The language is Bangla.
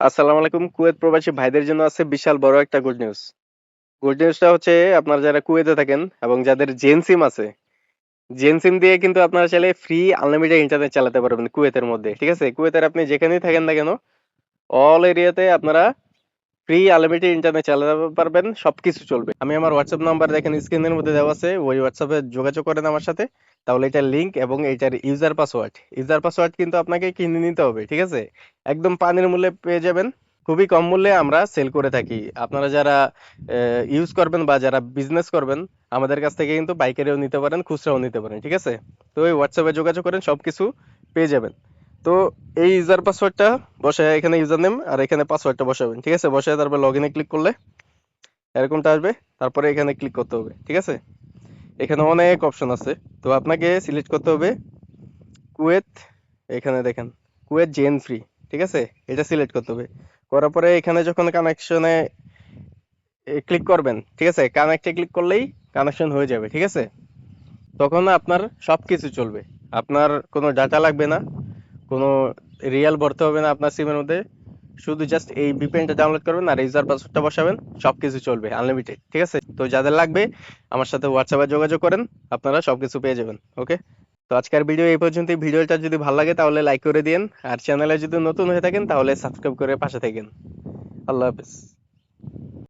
আসসালামু আলাইকুম। কুয়েত প্রবাসী ভাইদের জন্য আছে বিশাল বড় একটা গুড নিউজ গুড নিউজটা হচ্ছে, আপনারা যারা কুয়েতে থাকেন এবং যাদের জেন সিম আছে জেন সিম দিয়ে কিন্তু আপনারা চাইলে ফ্রি আনলিমিটেড ইন্টারনেট চালাতে পারবেন কুয়েতের মধ্যে। ঠিক আছে? কুয়েতের আপনি যেখানেই থাকেন না কেন অল এরিয়াতে আপনারা ফ্রি আনলিমিটেড ইন্টারনেট চালাতে পারবেন, সবকিছু চলবে। আমি আমার হোয়াটসঅ্যাপ নাম্বার দেখেন স্ক্রিনের মধ্যে দেওয়া আছে, ওই হোয়াটসঅ্যাপে যোগাযোগ করেন আমার সাথে, তাহলে এটার লিঙ্ক এবং এটার ইউজার পাসওয়ার্ড ইউজার পাসওয়ার্ড কিন্তু আপনাকে কিনে নিতে হবে, ঠিক আছে? একদম পানির মূল্যে পেয়ে যাবেন। খুবই কম মূল্যে আমরা সেল করে থাকি। আপনারা যারা ইউজ করবেন বা যারা বিজনেস করবেন, আমাদের কাছ থেকে কিন্তু পাইকারিও নিতে পারেন, খুচরাও নিতে পারেন, ঠিক আছে? তো ওই হোয়াটসঅ্যাপে যোগাযোগ করেন, সবকিছু পেয়ে যাবেন। তো এই ইউজার পাসওয়ার্ডটা বসে এখানে ইউজার নেম আর এখানে পাসওয়ার্ডটা বসাবেন ঠিক আছে? বসে তারপর লগ ইনে ক্লিক করলে এরকমটা আসবে, তারপরে এখানে ক্লিক করতে হবে, ঠিক আছে? এখানে অনেক অপশন আছে, তো আপনাকে সিলেক্ট করতে হবে কুয়েত, এখানে দেখেন, কুয়েত জেন ফ্রি, ঠিক আছে? এটা সিলেক্ট করতে হবে, করার পরে এখানে যখন কানেকশনে ক্লিক করবেন, ঠিক আছে? কানেক্টে ক্লিক করলেই কানেকশন হয়ে যাবে, ঠিক আছে? তখন আপনার সব কিছু চলবে, আপনার কোনো ডাটা লাগবে না কোনো রিয়াল ভরতে হবে না আপনার সিমের মধ্যে। শুধু জাস্ট এই ভিপিএনটা ডাউনলোড করবেন আর ইউজার পাসওয়ার্ডটা বসাবেন সব কিছু চলবে আনলিমিটেড ঠিক আছে? তো যাদের লাগবে, আমার সাথে হোয়াটসঅ্যাপে যোগাযোগ করেন, আপনারা সব কিছু পেয়ে যাবেন ওকে তো আজকের ভিডিও এই পর্যন্তই। ভিডিওটা যদি ভালো লাগে তাহলে লাইক করে দিন আর চ্যানেলে যদি নতুন হয়ে থাকেন তাহলে সাবস্ক্রাইব করে পাশে থাকেন। আল্লাহ হাফেজ।